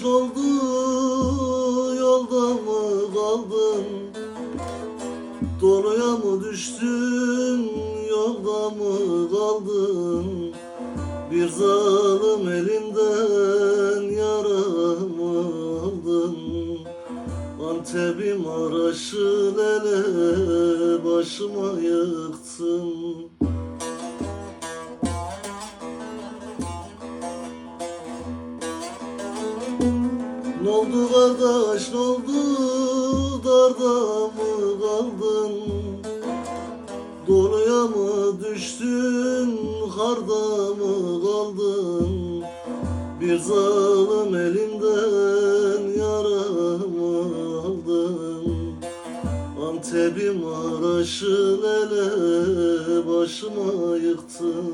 oldu yolda mı kaldın? Doluya mı düştün yolda mı kaldın? Bir zalim elinden yaramı aldın. Antep'im araşı lele başıma yıktın Ne oldu kardeş ne oldu? Darda mı kaldın? Doluya mı düştün? Harda mı kaldın? Bir zalim elinden yaramı aldın. Antep'im araşı lele başıma yıktın